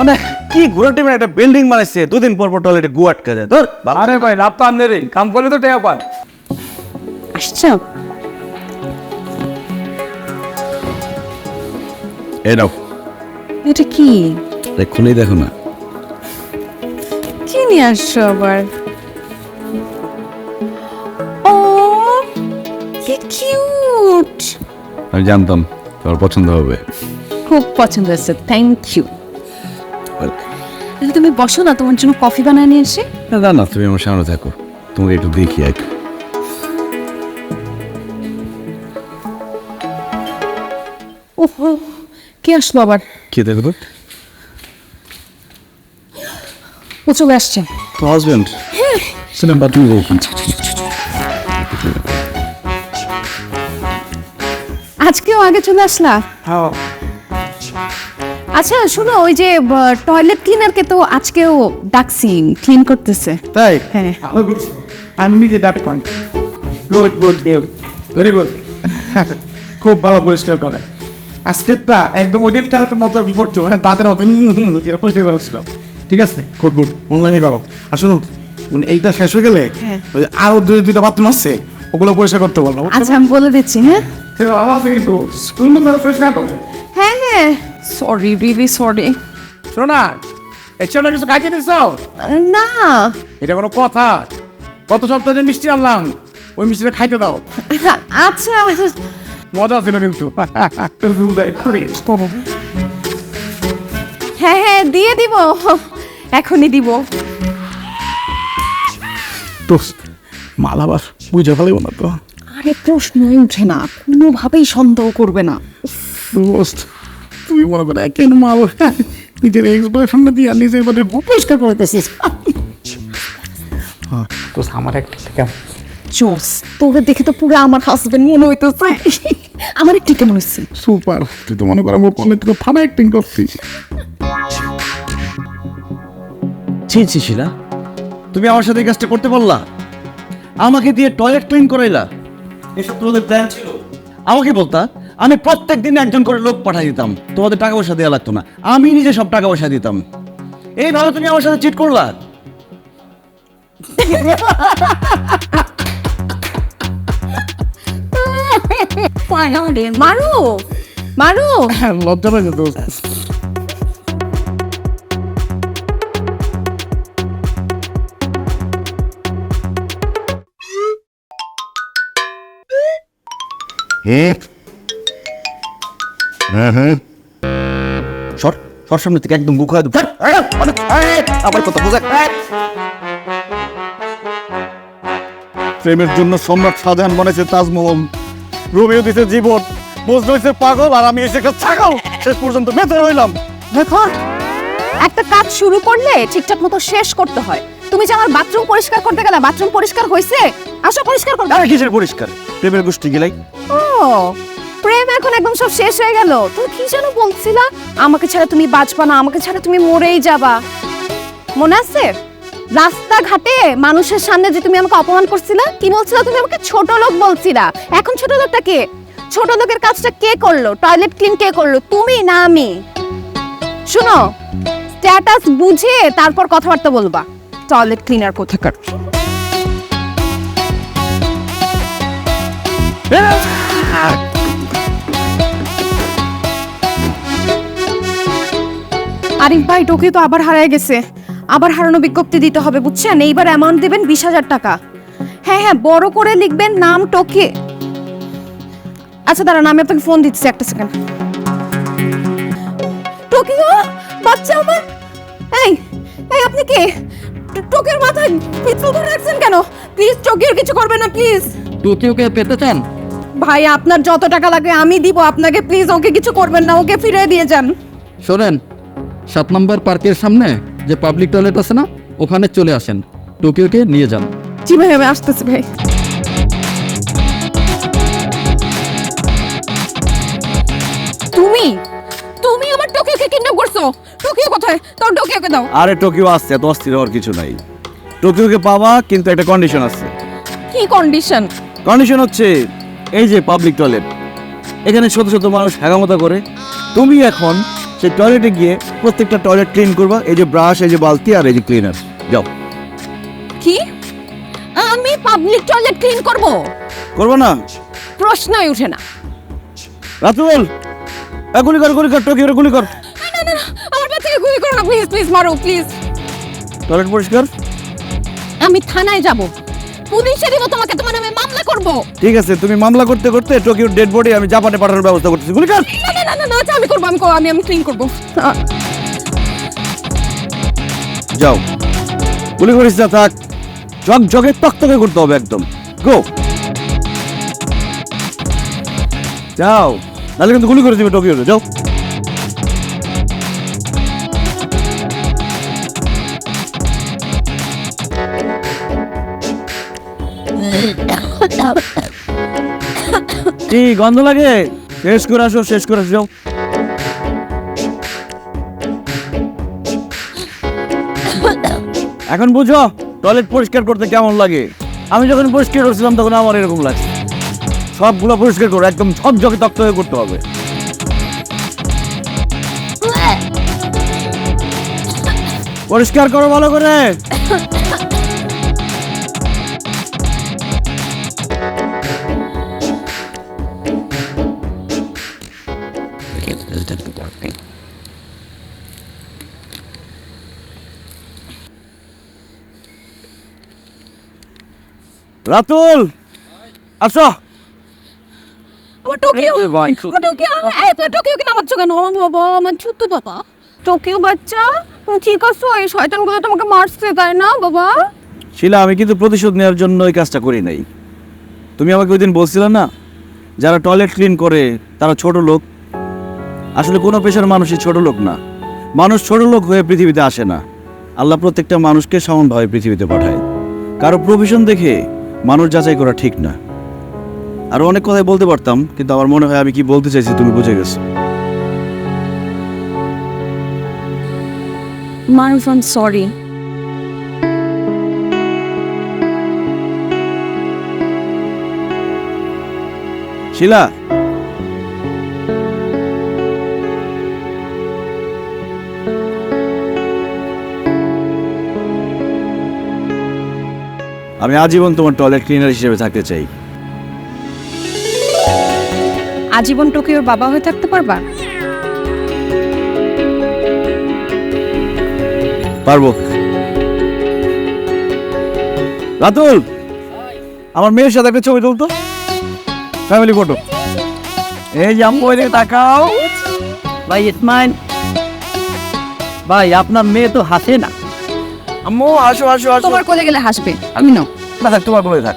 মানে কি ঘোরা টিমের একটা বিল্ডিং বানাইছে? দুদিন পর পর টয়লেটে গু আটকে যায়। তোর আরে ভাই লাভ তো আপনারই কাম করলে তো টেয়া পান আসছো? এই নাও। এটা কি? খুলেই দেখো না। কি নিয়ে আসছো আবার? ও কি কিউট আমি জানতাম তোমার পছন্দ হবে। খুব পছন্দ হয়েছে থ্যাংক ইউ তুমি বসো না তোমার জন্য কফি বানায় নিয়ে এসে। না না না তুমি আমার সামনে থাকো। তোমাকে একটু দেখি এক। ওহো কে আসলো আবার? কি দেখো ও চলে আসছে। তো হাজবেন্ড সিনেমা বাথরুম দেখি আজকেও আগে চলে আসলা? হ্যাঁ। আচ্ছা শোনো ওই যে টয়লেট ক্লিনারকে তো আজকেও ডাকছি ক্লিন করতেছে। তাই? হ্যাঁ। আমি নিজে ডাক পান good good good very good খুব ভালো পরিষ্কার করে। আজকেরটা একদম ওই দিনটা মতো বিপর্য হ্যাঁ তাদের মতো পরিষ্কার করেছিলাম ঠিক আছে? গুড গুড অনলাইনে করো। আর শুনুন মানে এইটা শেষ হয়ে গেলে ওই আরও দুই দুইটা বাথরুম আছে ওগুলো পরিষ্কার করতে বলব আচ্ছা আমি বলে দিচ্ছি হ্যাঁ? আমার কিন্তু। পরিষ্কার করো হ্যাঁ হ্যাঁ। সরি রিলি সরি শোনো জন্য কিছু খাইতে দিচ্ছ না। এটা কোনো কথা। গত সপ্তাহে যে মিষ্টি আনলাম ওই মিষ্টিটা খাইতে দাও। আচ্ছা মজা ছিল কিন্তু। হ্যাঁ হ্যাঁ দিয়ে দিব। এখনই দিব। দোস্ত মাল আবার বুঝে ফেলিব না তো। আরে প্রশ্নই উঠে না কোনোভাবেই সন্দেহ করবে না। দোস্ত তুই মনে করে কেন মাল নিজের এক্স বয়ফ্রেন্ড দিয়ে নিজের মধ্যে পরিষ্কার করতেছিস তো আমার একটা জোস তোকে দেখে তো পুরো আমার হাজবেন্ড মনে হইতেছে আমার একটু কেমন হচ্ছে সুপার তুই তো মনে কর আমার ফানা অ্যাক্টিং করছিস। ছি ছি শিলা তুমি আমার সাথে এই কাজটা করতে পারলা? আমাকে দিয়ে টয়লেট ক্লিন করাইলা। এসব তোমাদের প্ল্যান ছিল? আমাকে বলতা আমি প্রত্যেক দিন একজন করে লোক পাঠিয়ে দিতাম। তোমাদের টাকা পয়সা দেওয়া লাগতো না। আমি নিজে সব টাকা পয়সা দিতাম। এইভাবে তুমি আমার সাথে চিট করলা? মারু মারু লজ্জা দোস্ত। সর সর সামনে থেকে একদম বুক আবার বোঝা। প্রেমের জন্য সম্রাট শাহজাহান বনেছে তাজমহল। রোমিও দিছে জীবন মজনু হয়েছে পাগল আর আমি এসে একটা ছাগল। শেষ পর্যন্ত মেতে রইলাম। দেখো একটা কাজ শুরু করলে ঠিকঠাক মতো শেষ করতে হয়। তুমি যে আমার বাথরুম পরিষ্কার করতে গেলে বাথরুম পরিষ্কার হয়েছে আসো পরিষ্কার করবে আর কিসের পরিষ্কার? প্রেমের গোষ্ঠী গিলাই। ও প্রেম এখন একদম সব শেষ হয়ে গেল। তুমি কি যেন বলছিলা? আমাকে ছাড়া তুমি বাঁচবা না, আমাকে ছাড়া তুমি মরেই যাবা। মনে আছে? রাস্তাঘাটে মানুষের সামনে যে তুমি আমাকে অপমান করছিলা, কি বলছিলা তুমি আমাকে? ছোট লোক বলছিলা। এখন ছোট লোকটা কে? ছোট লোকের কাজটা কে করল? টয়লেট ক্লিন কে করল? তুমি না আমি? শুনো স্ট্যাটাস বুঝে তারপর কথাবার্তা বলবা। টয়লেট ক্লিনার কোথাকার? আরিফ ভাই টোকে তো আবার হারায় গেছে। আবার হারানো বিজ্ঞপ্তি দিতে হবে বুঝছেন? এইবার অ্যামাউন্ট দেবেন বিশ হাজার টাকা। হ্যাঁ হ্যাঁ বড় করে লিখবেন নাম টোকে। আচ্ছা দাঁড়ান আমি আপনাকে ফোন দিচ্ছি একটা সেকেন্ড টোকিও বাচ্চা আমার। এই এই আপনি কে? টো- টোকিওর মাথায় পিস্তল ধরে রাখছেন কেন? প্লিজ টোকিওর কিছু করবেন না প্লিজ। টোকিওকে পেতে চান? ভাই আপনার যত টাকা লাগে আমি দিব আপনাকে প্লিজ ওকে কিছু করবেন না ওকে ফিরিয়ে দিয়ে যান। শোনেন সাত নম্বর পার্কের সামনে যে পাবলিক টয়লেট আছে না ওখানে চলে আসেন। টোকিওকে নিয়ে যান। জি ভাই আমি আসতেছি ভাই। তুমি? তুমি আমার টোকিওকে কিডন্যাপ করছ? টোকিও কোথায়? তোর টোকিওকে দাও। আরে টোকিও আসছে এত অস্থির হওয়ার কিছু নাই। টোকিওকে পাওয়া কিন্তু একটা কন্ডিশন আছে। কি কন্ডিশন কন্ডিশন হচ্ছে এই যে পাবলিক টয়লেট এখানে শত শত মানুষ হেগামতা করে। তুমি এখন সেই টয়লেটে গিয়ে প্রত্যেকটা টয়লেট ক্লিন করবা এই যে ব্রাশ এই যে বালতি আর এই যে ক্লিনার যাও। কি? আমি পাবলিক টয়লেট ক্লিন করব? করব না? প্রশ্নই উঠে না। রাতুল এ, গুলি কর গুলি কর টোকিওরে গুলি কর। না না না আমার বাচ্চাকে গুলি করো না প্লিজ প্লিজ মারো প্লিজ টয়লেট পরিষ্কার? আমি থানায় যাব। পুলিশে দিব তোমাকে তোমার মামলা করব। ঠিক আছে তুমি মামলা করতে করতে টোকিওর ডেড বডি আমি জাপানে পাঠানোর ব্যবস্থা করতেছি। গুলি কর! না না না না আচ্ছা, আমি করব আমি করব আমি আমি ক্লিন করব। যাও। গুলি করিস না থাক। জগ জগে তকতকে করতে হবে একদম। গো যাও। নাহলে কিন্তু গুলি করে দিবে টোকিওরে যাও। কি গন্ধ লাগে? শেষ করে আসো, শেষ করে আসো এখন বুঝো, টয়লেট পরিষ্কার করতে কেমন লাগে? আমি যখন পরিষ্কার করছিলাম, তখন আমার এরকম লাগছে সবগুলো পরিষ্কার করো একদম সব জগে তক্ত হয়ে করতে হবে। পরিষ্কার করো ভালো করে। রাতুল আসো। টোকিও? এ ভাই, আমার টোকিও? এই তো টোকিও কি নামাচ্ছ কেন? বাবা আমার ছোট্ট বাবা। টোকিও বাচ্চা? ঠিক আছো? এই শয়তানগুলো তোমাকে মারছে তাই না বাবা? শিলা আমি কিন্তু প্রতিশোধ নেওয়ার জন্য এই কাজটা করি নাই। তুমি আমাকে ওই দিন বলছিলে না যারা টয়লেট ক্লিন করে তারা ছোট লোক। আসলে কোনো পেশার মানুষই ছোট লোক না। মানুষ ছোট লোক হয়ে পৃথিবীতে আসে না। আল্লাহ প্রত্যেকটা মানুষকে সমানভাবে পৃথিবীতে পাঠায়। কারও প্রফেশন দেখে মানুষ যাচাই করা ঠিক না। আরও অনেক কথাই বলতে পারতাম কিন্তু আমার মনে হয় আমি কি বলতে চাইছি তুমি বুঝে গেছো। সরি শিলা! আমি আজীবন তোমার টয়লেট ক্লিনার হিসেবে থাকতে চাই। আজীবন টোকিওর বাবা হয়ে থাকতে পারবা? পারব। রাতুল! আমার মেয়ের সাথে একটা ছবি তুলতো। ফ্যামিলি ফটো এই যে আম্মু এদিকে তাকাও। ভাই ইসমাইল ভাই আপনার মেয়ে তো হাসে না। আম্মু আসো আসো আসো। তোমার কোলে গেলে হাসবে। আমি নাও না থাক তোমার কোলে থাক।